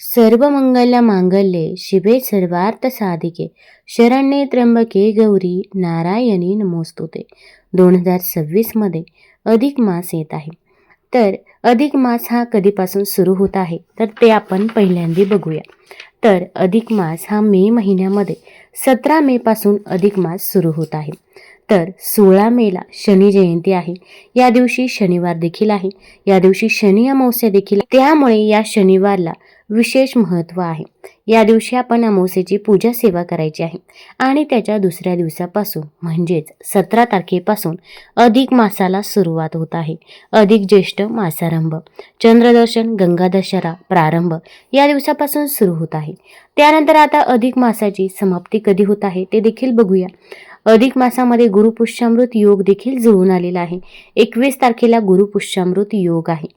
सर्व मंगल मांगल्ये शिवे सर्वार्थ साधिके. शरण्ये त्र्यंबके गौरी नारायणी नमोस्तुते. दोन हजार सव्वीसमध्ये अधिक मास येत आहे. तर अधिक मास हा कधीपासून सुरू होत आहे? तर ते आपण पहिल्यांदा बघूया. तर अधिक मास हा मे महिन्यामध्ये सतरा मेपासून अधिक मास सुरू होत आहे. तर सोळा मेला शनी जयंती आहे. या दिवशी शनिवार देखील आहे. या दिवशी शनी अमावस्या देखील त्यामुळे या शनिवारला विशेष महत्त्व आहे. या दिवशी आपण अमावस्येची पूजा सेवा करायची आहे. आणि त्याच्या दुसऱ्या दिवसापासून म्हणजेच सतरा तारखेपासून अधिक मासाला सुरुवात होत आहे. अधिक ज्येष्ठ मासारंभ चंद्रदर्शन गंगा दशरा प्रारंभ या दिवसापासून सुरू होत आहे. त्यानंतर आता अधिक मासाची समाप्ती कधी होत आहे ते देखील बघूया. अधिक मासामध्ये गुरुपुष्यामृत योग देखील जुळून आलेला आहे. एकवीस तारखेला गुरुपुष्यामृत योग आहे.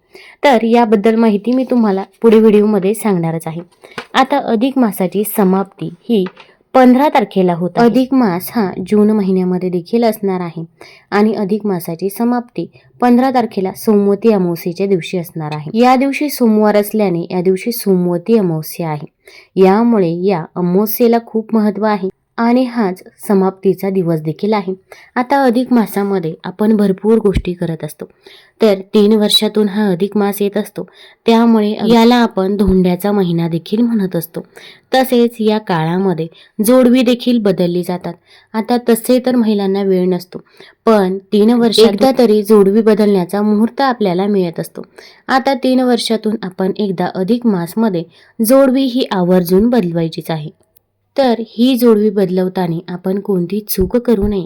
तर याबद्दल माहिती मी तुम्हाला पुढे व्हिडिओमध्ये सांगणारच आहे. आता अधिक मासाची समाप्ती ही पंधरा तारखेला होत अधिक मास हा जून महिन्यामध्ये देखील असणार आहे आणि अधिक मासाची समाप्ती पंधरा तारखेला सोमवती अमावस्येच्या दिवशी असणार आहे. या दिवशी सोमवार असल्याने या दिवशी सोमवती अमावस्या आहे. यामुळे या अमावस्येला खूप महत्त्व आहे. आणि हाच समाप्तीचा दिवस देखील आहे. आता अधिक मासामध्ये आपण भरपूर गोष्टी करत असतो. तर तीन वर्षातून हा अधिक मास येत असतो. त्यामुळे याला आपण धोंड्याचा महिना देखील म्हणत असतो. तसेच या काळामध्ये जोडवी देखील बदलली जातात. आता तसे तर महिलांना वेळ नसतो. पण तीन वर्ष एकदा तरी जोडवी बदलण्याचा मुहूर्त आपल्याला मिळत असतो. आता तीन वर्षातून आपण एकदा अधिक मासमध्ये जोडवी ही आवर्जून बदलवायचीच आहे. तर ही जोडवी बदलवताना आपण कोणती चूक करू नये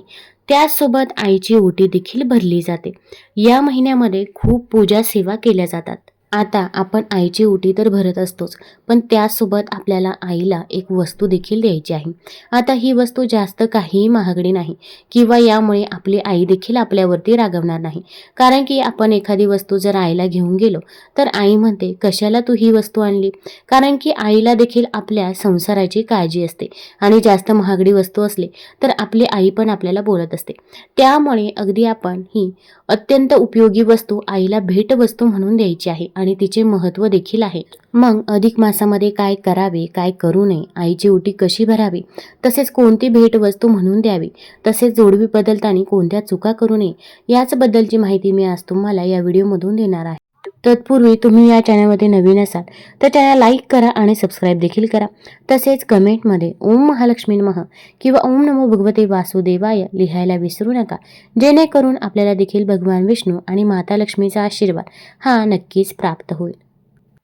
त्याचसोबत आईची ओटी देखील भरली जाते. या महिन्यामध्ये खूप पूजा सेवा केल्या जातात. आता आपण आईची उटी तर भरत असतोच पण त्यासोबत आपल्याला आईला एक वस्तू देखील द्यायची आहे. आता ही वस्तू जास्त काहीही महागडी नाही किंवा यामुळे आपली आई देखील आपल्यावरती रागवणार नाही. कारण की आपण एखादी वस्तू जर आईला घेऊन गेलो तर आई म्हणते कशाला तू ही वस्तू आणली? कारण की आईला देखील आपल्या संसाराची काळजी असते आणि जास्त महागडी वस्तू असली तर आपली आई पण आपल्याला बोलत असते. त्यामुळे अगदी आपण ही अत्यंत उपयोगी वस्तू आईला भेटवस्तू म्हणून द्यायची आहे आणि तिचे महत्त्व देखील आहे. मग अधिक मासामध्ये काय करावे काय करू नये आईची ओटी कशी भरावी तसेच कोणती भेटवस्तू म्हणून द्यावी तसेच जोडवी बदलताना कोणत्या चुका करू नये याचबद्दलची माहिती मी आज तुम्हाला या व्हिडिओमधून देणार आहे. तत्पूर्वी तुम्ही या चॅनलमध्ये नवीन असाल तर चॅनल लाईक करा आणि सबस्क्राईब देखील करा. तसेच कमेंटमध्ये ओम महालक्ष्मी मह किंवा ओम नमो भगवते वासुदेवाय लिहायला विसरू नका. जेणेकरून आपल्याला देखील भगवान विष्णू आणि माता लक्ष्मीचा आशीर्वाद हा नक्कीच प्राप्त होईल.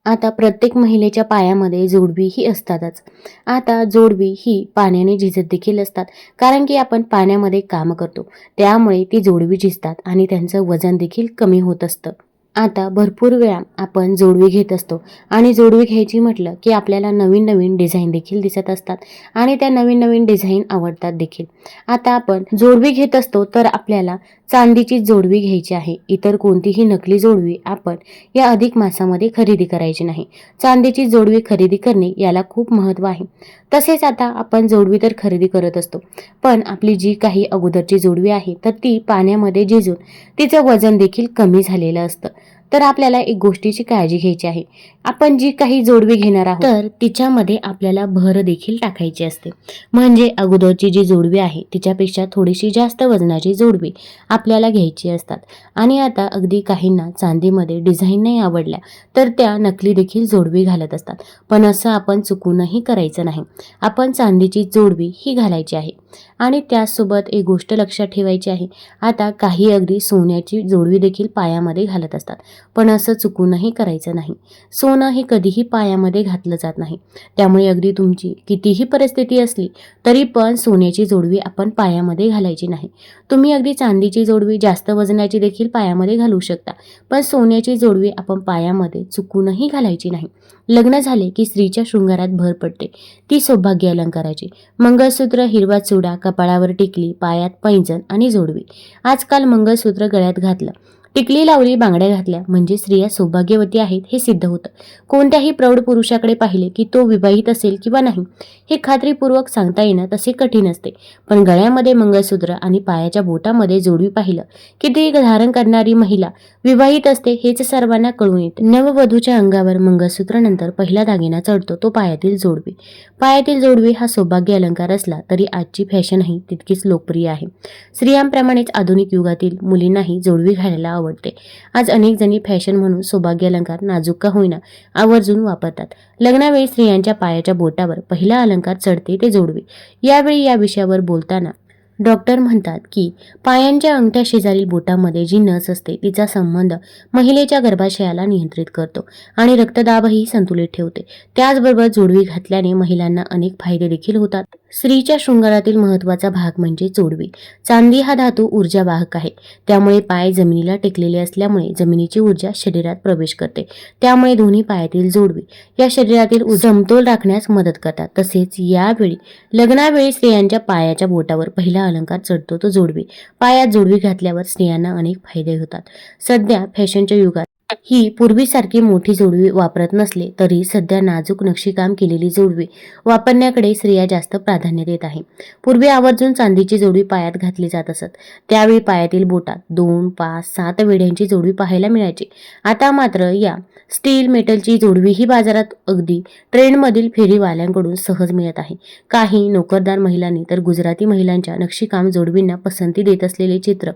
आता प्रत्येक महिलेच्या पायामध्ये जोडवी ही असतातच. आता जोडवी ही पाण्याने झिजत देखील असतात कारण की आपण पाण्यामध्ये काम करतो. त्यामुळे ती जोडवी झिजतात आणि त्यांचं वजन देखील कमी होत असतं. आता भरपूर वेळा आपण जोडवी घेत असतो. आणि जोडवी घ्यायची म्हटलं की आपल्याला नवीन नवीन डिझाईन देखील दिसत असतात. आणि त्या नवीन नवीन डिझाईन आवडतात देखील. आता आपण जोडवी घेत असतो तर आपल्याला चांदीची जोडवी घ्यायची आहे. इतर कोणतीही नकली जोडवी आपण या अधिक मासामध्ये खरेदी करायची नाही. चांदीची जोडवी खरेदी करणे याला खूप महत्त्व आहे. तसेच आता आपण जोडवी तर खरेदी करत असतो. पण आपली जी काही अगोदरची जोडवी आहे तर ती पाण्यामध्ये झिजून तिचं वजन देखील कमी झालेलं असतं. तर आपल्याला एक गोष्टीची काळजी घ्यायची आहे. आपण जी काही जोडवी घेणार आहोत तर तिच्यामध्ये आपल्याला भर देखील टाकायची असते. म्हणजे अगोदरची जी जोडवी आहे तिच्यापेक्षा थोडीशी जास्त वजनाची जोडवी आपल्याला घ्यायची असतात. आणि आता अगदी काहींना चांदीमध्ये डिझाईन नाही आवडल्या तर त्या नकली देखील जोडवी घालत असतात. पण असं आपण चुकूनही करायचं नाही. आपण चांदीची जोडवी ही घालायची आहे. आणि त्यासोबत एक गोष्ट लक्षात ठेवायची आहे. आता काही अगदी सोन्याची जोडवी देखील पायामध्ये घालत असतात. पण असं चुकूनही करायचं नाही. सोनं हे कधीही पायामध्ये घातलं जात नाही. त्यामुळे अगदी तुमची कितीही परिस्थिती असली तरी पण सोन्याची जोडवी आपण पायामध्ये घालायची नाही. तुम्ही अगदी चांदीची जोडवी जास्त वजनाची देखील पायामध्ये घालू शकता पण सोन्याची जोडवी आपण पायामध्ये चुकूनही घालायची नाही. लग्न झाले की स्त्रीच्या शृंगारात भर पडते. ती सौभाग्य अलंकाराची. मंगळसूत्र हिरवा चुडा कपाळावर टिकली पायात पैंजण आणि जोडवी. आजकाल मंगळसूत्र गळ्यात घातलं. टिकली लावली बांगड्या घातल्या. म्हणजे स्त्रिया सौभाग्यवती आहेत हे सिद्ध होतं. कोणत्याही प्रौढ पुरुषाकडे पाहिले की तो विवाहित असेल किंवा नाही हे खात्रीपूर्वक सांगता येणं तसे कठीण असते. पण गळ्यामध्ये मंगळसूत्र आणि पायाच्या बोटामध्ये जोडवी पाहिलं की ती धारण करणारी महिला विवाहित असते हेच सर्वांना कळून येते. नववधूच्या अंगावर मंगळसूत्र नंतर पहिला दागिना चढतो तो पायातील जोडवी. पायातील जोडवी हा सौभाग्य अलंकार असला तरी आजची फॅशनही तितकीच लोकप्रिय आहे. स्त्रियांप्रमाणेच आधुनिक युगातील मुलींनाही जोडवी घालायला आवडते. आज अनेक जणी फॅशन म्हणून सौभाग्य अलंकार नाजूक का होईना आवर्जून वापरतात. लग्नावेळी स्त्रियांच्या पायाच्या बोटावर पहिला अलंकार चढते ते जोडवे. यावेळी या विषयावर बोलताना डॉक्टर म्हणतात की पायांच्या अंगठ्या शेजारील बोटामध्ये जी नस असते तिचा संबंध महिलेच्या गर्भाशयाला नियंत्रित करतो आणि रक्तदाबही संतुलित ठेवते. त्याचबरोबर जोडवी घातल्याने महिलांना अनेक फायदे देखील होतात. स्त्रीच्या शृंगारातील महत्त्वाचा भाग म्हणजे जोडवी. चांदी हा धातू ऊर्जा वाहक आहे. त्यामुळे पाय जमिनीला टेकलेले असल्यामुळे जमिनीची ऊर्जा शरीरात प्रवेश करते. त्यामुळे दोन्ही पायातील जोडवी या शरीरातील समतोल राखण्यास मदत करतात. तसेच यावेळी लग्नावेळी स्त्रियांच्या पायाच्या बोटावर पहिला अलंकार चढतो तो जोडवी. पायात जोडवी घातल्यावर स्त्रियांना अनेक फायदे होतात. सध्या फॅशनच्या युगात ही पूर्वीसारखी मोठी जोडवी वापरत नसले तरी सध्या नाजूक नक्षीकाम केलेली जोडवी वापरण्याकडे स्त्रिया जास्त प्राधान्य देत आहे. पूर्वी आवर्जून चांदीची जोडवी पायात घातली जात असत. त्यावेळी पायातील बोटात दोन पाच सात वेड्यांची जोडवी पाहायला मिळायची. आता मात्र या स्टील मेटलची जोडवी ही बाजारात अगदी ट्रेंडमधील फेरीवाल्यांकडून सहज मिळत आहे. काही नोकरदार महिलांनी तर गुजराती महिलांच्या नक्षीकाम जोडवींना पसंती देत असलेले चित्र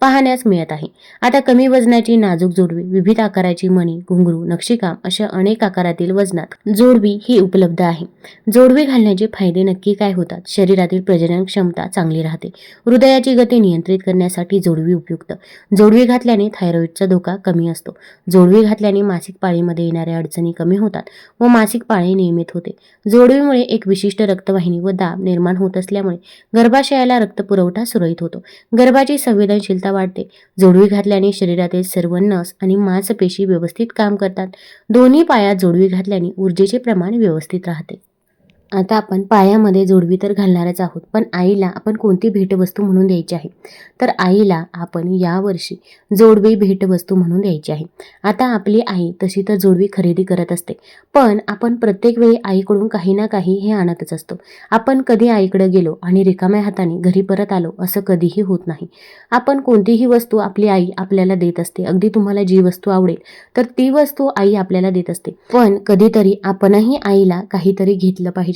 पाहण्यास मिळत आहे. आता कमी वजनाची नाजूक जोडवी विविध आकाराची मणी घुंगरू नक्षीकाम अशा अनेक आकारातील वजनात जोडवी ही उपलब्ध आहे. जोडवी घालण्याचे फायदे नक्की काय होतात? शरीरातील प्रजनन क्षमता चांगली राहते. हृदयाची गती नियंत्रित करण्यासाठी जोडवी उपयुक्त. जोडवी घातल्याने थायरॉईडचा धोका कमी असतो. जोडवी घातल्याने मासिक पाळीमध्ये येणाऱ्या अडचणी कमी होतात व मासिक पाळी नियमित होते. जोडवीमुळे एक विशिष्ट रक्तवाहिनी व दाब निर्माण होत असल्यामुळे गर्भाशयाला रक्तपुरवठा सुरळीत होतो. गर्भाची संवेदनशीलता वाढते. जोडवी घातल्याने शरीरातील सर्व नस आणि मांसपेशी व्यवस्थित काम करतात. दोन्ही पायात जोडवी घातल्याने ऊर्जेचे प्रमाण व्यवस्थित राहते. आता आपण पायामध्ये जोडवी तर घालणारच आहोत पण आईला आपण कोणती भेटवस्तू म्हणून द्यायची आहे? तर आईला आपण यावर्षी जोडवी भेटवस्तू म्हणून द्यायची आहे. आता आपली आई तशी तर जोडवी खरेदी करत असते पण आपण प्रत्येक वेळी आईकडून काही ना काही हे आणतच असतो. आपण कधी आईकडे गेलो आणि रिकाम्या हाताने घरी परत आलो असं कधीही होत नाही. आपण कोणतीही वस्तू आपली आई आपल्याला देत असते. अगदी तुम्हाला जी वस्तू आवडेल तर ती वस्तू आई आपल्याला देत असते. पण कधीतरी आपणही आईला काहीतरी घेतलं पाहिजे.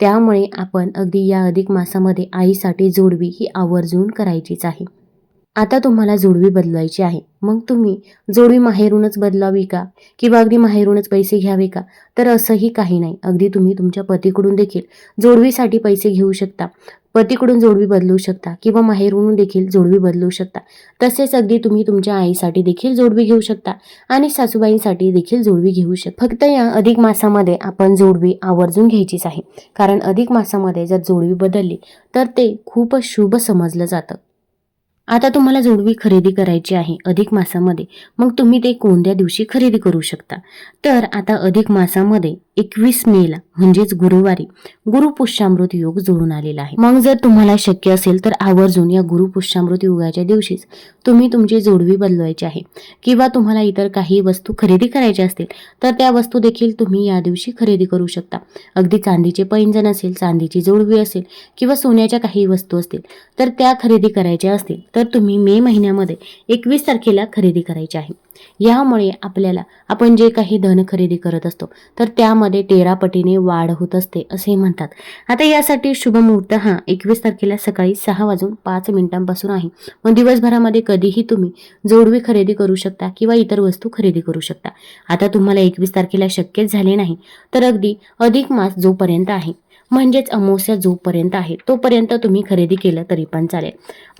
त्यामुळे आपण अगदी या अधिक मासामध्ये आईसाठी जोडवी ही आवर्जून करायचीच आहे. आता तुम्हाला जोडवी बदलायची आहे. मग तुम्ही जोडवी माहेरूनच बदलावी का? किंवा अगदी माहेरूनच पैसे घ्यावे का? तर असंही काही नाही. अगदी तुम्ही तुमच्या पतीकडून देखील जोडवीसाठी पैसे घेऊ शकता. पतीकडून जोडवी बदलू शकता किंवा माहेरून देखील जोडवी बदलू शकता. तसेच अगदी तुम्ही तुमच्या आईसाठी देखील जोडवी घेऊ शकता आणि सासूबाईंसाठी देखील जोडवी घेऊ शकता फक्त या अधिक मासामध्ये आपण जोडवी आवर्जून घ्यायचीच आहे. कारण अधिक मासामध्ये जर जोडवी बदलली तर ते खूप शुभ समजलं जातं. आता तुम्हाला जोडवी खरेदी करायची आहे अधिक मासामध्ये मग तुम्ही ते कोणत्या दिवशी खरेदी करू शकता? तर आता अधिक मासामध्ये एकवीस मेला म्हणजेच गुरुवारी गुरुपुष्यामृत योग जुळून आलेला आहे. मग जर तुम्हाला शक्य असेल तर आवर्जून या गुरुपुष्यामृत योगाच्या दिवशीच तुम्ही तुमची जोडवी बदलवायची आहे. किंवा तुम्हाला इतर काही वस्तू खरेदी करायच्या असतील तर त्या वस्तू देखील तुम्ही या दिवशी खरेदी करू शकता. अगदी चांदीचे पैंजण असेल चांदीची जोडवी असेल किंवा सोन्याच्या काही वस्तू असतील तर त्या खरेदी करायच्या असतील तर तुम्ही मे महिन्यामध्ये एकवीस तारखेला खरेदी करायची आहे. यामुळे आपल्याला आपण जे काही धन खरेदी करत असतो तर त्यामध्ये तेरा पटीने वाढ होत असते असे म्हणतात. आता यासाठी शुभ मुहूर्त हा एकवीस तारखेला सकाळी सहा वाजून पाच मिनिटांपासून आहे. मग दिवसभरामध्ये कधीही तुम्ही जोडवी खरेदी करू शकता किंवा इतर वस्तू खरेदी करू शकता. आता तुम्हाला एकवीस तारखेला शक्यच झाले नाही तर अगदी अधिक मास जोपर्यंत आहे. म्हणजेच अमावस्या जोपर्यंत आहे तोपर्यंत तुम्ही खरेदी केलं तरी पण चालेल.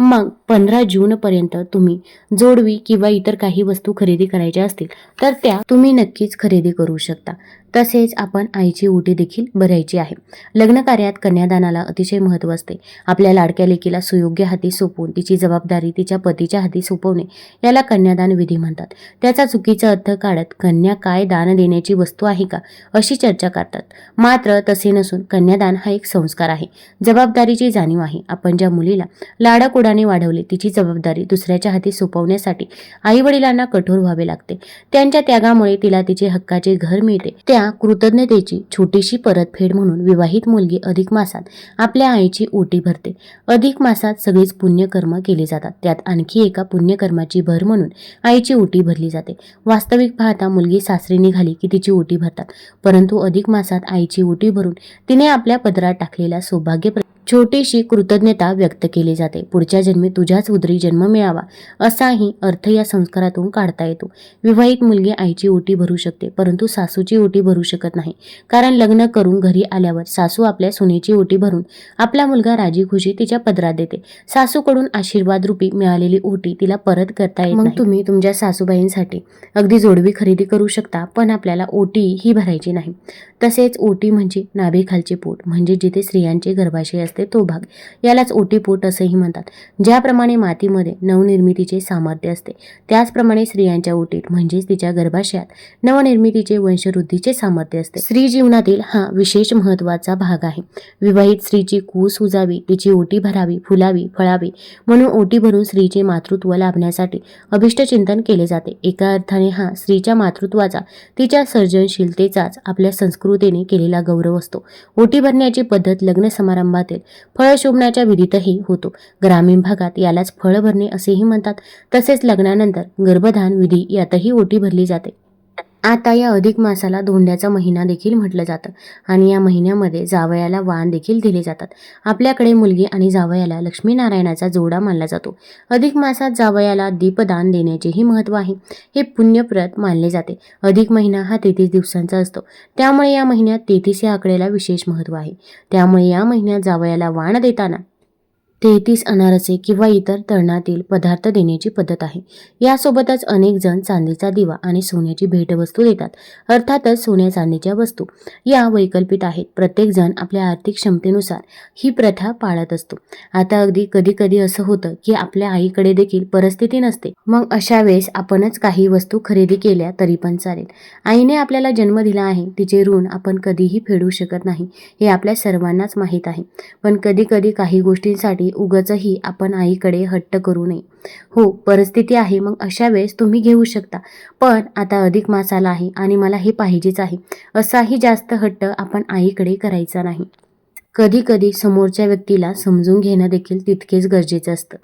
मग पंधरा जूनपर्यंत तुम्ही जोडवी किंवा इतर काही वस्तू खरेदी करायच्या असतील तर त्या तुम्ही नक्कीच खरेदी करू शकता. तसेच आपण आईची ओटी देखील भरायची आहे. लग्न कार्यात कन्यादानाला अतिशय महत्त्व असते. आपल्या लाडक्या लेकीला सुयोग्य हाती सोपवून तिची जबाबदारी तिच्या पतीच्या हाती सोपवणे याला कन्यादान विधी म्हणतात. त्याचा चुकीचा अर्थ काढत कन्या काय दान देण्याची वस्तू आहे का अशी चर्चा करतात. मात्र तसे नसून कन्यादान हा एक संस्कार आहे. जबाबदारीची जाणीव आहे. आपण ज्या मुलीला लाडाकोडाने वाढवले तिची जबाबदारी दुसऱ्याच्या हाती सोपवण्यासाठी आई वडिलांना कठोर व्हावे लागते. त्यांच्या त्यागामुळे तिला तिचे हक्काचे घर मिळते. त्या कृतज्ञतेची छोटीशी परतफेड म्हणून विवाहित मुलगी अधिक मासात आपल्या आईची ओटी भरते. अधिक मासात सगळेच पुण्यकर्म केले जातात. त्यात आणखी एका पुण्यकर्माची भर म्हणून आईची ओटी भरली जाते. वास्तविक पाहता मुलगी सासरी निघाली की तिची ओटी भरतात. परंतु अधिक मासात आईची ओटी भरून तिने आपल्या पदरात टाकलेला सौभाग्य प्र- छोटीशी कृतज्ञता व्यक्त केली जाते. पुढच्या जन्मी तुझ्याच उदरी जन्म मिळावा असाही अर्थ या संस्कारातून काढता येतो. विवाहित मुलगी आईची ओटी भरू शकते परंतु सासूची ओटी भरू शकत नाही. कारण लग्न करून घरी आल्यावर सासू आपल्या सुनेची ओटी भरून आपला मुलगा राजी खुशी तिच्या पदरात देते. सासूकडून आशीर्वाद रूपी मिळालेली ओटी तिला परत करता येत मग तुम्ही तुमच्या सासूबाईंसाठी अगदी जोडवी खरेदी करू शकता पण आपल्याला ओटी ही भरायची नाही. तसेच ओटी म्हणजे नाभीखालचे पोट म्हणजे जिथे स्त्रियांचे गर्भाशय असते तो भाग. यालाच ओटीपोट असंही म्हणतात. ज्याप्रमाणे मातीमध्ये नवनिर्मितीचे सामर्थ्य असते त्याचप्रमाणे स्त्रियांच्या ओटीत म्हणजेच तिच्या गर्भाशयात नवनिर्मितीचे वंशवृद्धीचे सामर्थ्य असते. स्त्री जीवनातील हा विशेष महत्त्वाचा भाग आहे. विवाहित स्त्रीची कूस उजावी तिची ओटी भरावी फुलावी फळावी म्हणून ओटी भरून स्त्रीचे मातृत्व लाभण्यासाठी अभिष्टचिंतन केले जाते. एका अर्थाने हा स्त्रीच्या मातृत्वाचा तिच्या सर्जनशीलतेचाच आपल्या संस्कृतीने केलेला गौरव असतो. ओटी भरण्याची पद्धत लग्न समारंभातील फळ शोभण्याच्या विधीतही होतो. ग्रामीण भागात यालाच फळ भरणे असेही म्हणतात. तसेच लग्नानंतर गर्भधान विधी यातही ओटी भरली जाते. आता या अधिक मासाला धोंड्याचा महिना देखील म्हटलं जातं आणि या महिन्यामध्ये जावयाला वाण देखील दिले जातात. आपल्याकडे मुलगी आणि जावयाला लक्ष्मीनारायणाचा जोडा मानला जातो. अधिक मासात जावयाला दीपदान देण्याचेही महत्त्व आहे. हे पुण्यप्रत मानले जाते. अधिक महिना हा तेहतीस दिवसांचा असतो. त्यामुळे या महिन्यात तेहतीस या आकड्याला विशेष महत्त्व आहे. त्यामुळे या महिन्यात जावयाला वाण देताना तेहतीस अनारसे किंवा इतर तळणातील पदार्थ देण्याची पद्धत आहे. यासोबतच अनेक जण चांदीचा दिवा आणि सोन्याची भेटवस्तू देतात अर्थातच सोन्या चांदीच्या वस्तू. या वैकल्पिक आहेत. प्रत्येक जण आपल्या आर्थिक क्षमतेनुसार ही प्रथा पाळत असतो. आता अगदी कधी कधी असं होतं की आपल्या आईकडे देखील परिस्थिती नसते. मग अशा वेळेस आपणच काही वस्तू खरेदी केल्या तरी पण चालेल. आईने आपल्याला जन्म दिला आहे. तिचे ऋण आपण कधीही फेडू शकत नाही हे आपल्या सर्वांनाच माहीत आहे. पण कधी कधी काही गोष्टींसाठी उगचही आपण आईकडे हट्ट करू नये. हो परिस्थिती आहे मग अशा वेळेस तुम्ही घेऊ शकता. पण आता अधिक मासाला आहे आणि मला हे पाहिजेच आहे. असाही जास्त हट्ट आपण आईकडे करायचा नाही. कधी कधी समोरच्या व्यक्तीला समजून घेणं देखील तितकेच गरजेचं असतं.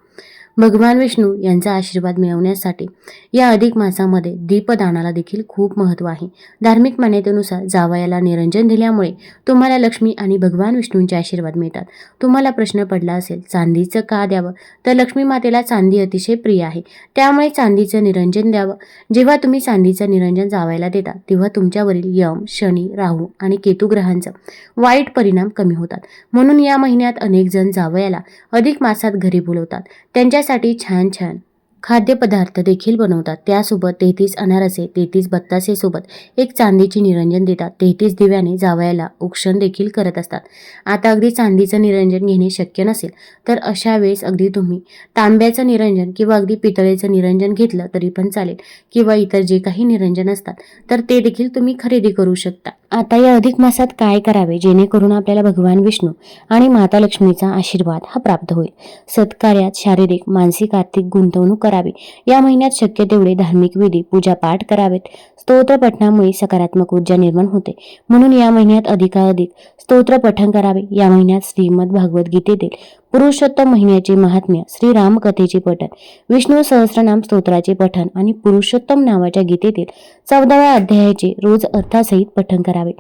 भगवान विष्णू यांचा आशीर्वाद मिळवण्यासाठी या अधिक मासामध्ये दीपदानाला देखील खूप महत्त्व आहे. धार्मिक मान्यतेनुसार जावयाला निरंजन दिल्यामुळे तुम्हाला लक्ष्मी आणि भगवान विष्णूंचे आशीर्वाद मिळतात. तुम्हाला प्रश्न पडला असेल चांदीचं का द्यावं? तर लक्ष्मी मातेला चांदी अतिशय प्रिय आहे. त्यामुळे चांदीचं निरंजन द्यावं. जेव्हा तुम्ही चांदीचं निरंजन जावायला देता तेव्हा तुमच्यावरील यम शनी राहू आणि केतू ग्रहांचा वाईट परिणाम कमी होतात. म्हणून या महिन्यात अनेक जण जावयाला अधिक मासात घरी बोलवतात. त्यांच्या त्यांच्यासाठी छान छान. खाद्यपदार्थ देखील बनवतात. त्यासोबत तेहतीस अनारसे तेहतीस बत्तासेसोबत एक चांदीची निरंजन देतात. तेहतीस दिव्याने जावयाला उक्षण देखील करत असतात. आता अगदी चांदीचं निरंजन घेणे शक्य नसेल तर अशा वेळेस अगदी तुम्ही तांब्याचं निरंजन किंवा अगदी पितळेचं निरंजन घेतलं तरी पण चालेल किंवा इतर जे काही निरंजन असतात तर ते देखील तुम्ही खरेदी करू शकता. आता या अधिक मासात काय करावे? जेणेकरून आपल्याला भगवान विष्णू आणि माता लक्ष्मीचा आशीर्वाद हा प्राप्त होईल. सत्कार्यात शारीरिक मानसिक आर्थिक गुंतवणूक करावी. या महिन्यात शक्य तेवढे धार्मिक विधी पूजापाठ करावेत. स्तोत्र पठणामुळे सकारात्मक ऊर्जा निर्माण होते. म्हणून या महिन्यात अधिकाधिक स्तोत्र पठण करावे. या महिन्यात श्रीमद भागवत गीतेतील पुरुषोत्तम महिन्याचे महात्म्य श्री रामकथेचे पठण विष्णू सहस्रनाम स्तोत्राचे पठण आणि पुरुषोत्तम नावाच्या गीतेतील चौदाव्या अध्यायाचे रोज अर्थासहित पठण करावे.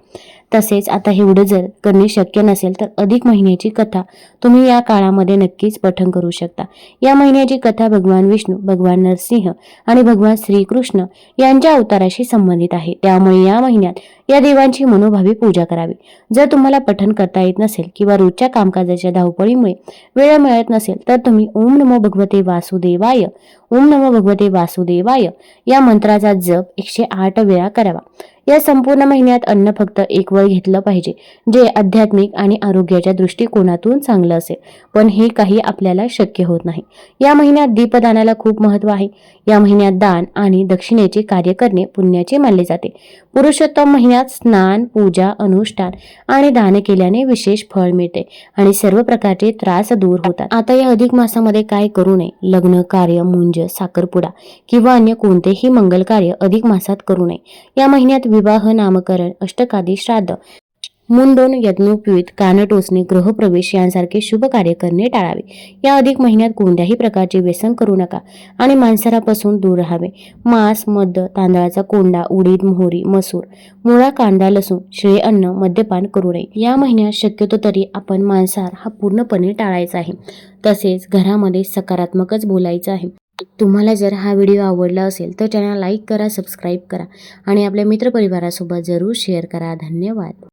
तसेच आता एवढं जर करणे शक्य नसेल तर अधिक महिन्याची कथा तुम्ही या काळामध्ये नक्कीच पठण करू शकता. या महिन्याची कथा भगवान विष्णू भगवान नरसिंह आणि भगवान श्रीकृष्ण यांच्या अवताराशी संबंधित आहे. त्यामुळे या महिन्यात या देवांची मनोभावी पूजा करावी. जर तुम्हाला पठण करता येत नसेल किंवा रोजच्या कामकाजाच्या धावपळीमुळे वेळ मिळत नसेल तर तुम्ही ओम नमो भगवते वासुदेवाय. ओम नमो भगवते वासुदेवाय. या मंत्राचा जप एकशे आठ वेळा करावा. या संपूर्ण महिन्यात अन्न फक्त एक वेळ घेतलं पाहिजे जे आध्यात्मिक आणि आरोग्याच्या दृष्टिकोनातून चांगलं असेल. पण हे काही आपल्याला शक्य होत नाही. या महिन्यात दीपदानाला खूप महत्त्व आहे. या महिन्यात दान आणि दक्षिणेचे कार्य करणे पुण्याचे मानले जाते. पुरुषोत्तम महिन्यात स्नान पूजा अनुष्ठान आणि दान केल्याने विशेष फळ मिळते आणि सर्व प्रकारचे त्रास दूर होतात. आता या अधिक मासामध्ये काय करू नये? लग्न कार्य मुंज साखरपुडा किंवा अन्य कोणतेही मंगल कार्य अधिक मासात करू नये. या महिन्यात विवाह नामकरण अष्टकादी श्राद्ध मुंडोन यज्ञोपवीत कान टोचणे गृहप्रवेश यांसारखे शुभ कार्य करणे टाळावे. या अधिक महिन्यात कोणत्याही प्रकारचे व्यसन करू नका आणि मांसारापासून दूर राहावे. मांस मद्द तांदळाचा कोंडा उडीद मोहरी मसूर मुळा कांदा लसूण शिळे अन्न मद्यपान करू नये. या महिन्यात शक्यतो तरी आपण मांसाहार हा पूर्णपणे टाळायचा आहे. तसेच घरामध्ये सकारात्मकच बोलायचं आहे. तुम्हाला जर हा व्हिडिओ आवडला असेल तर चॅनल लाईक करा सबस्क्राईब करा आणि आपल्या मित्रपरिवारासोबत जरूर शेअर करा. धन्यवाद.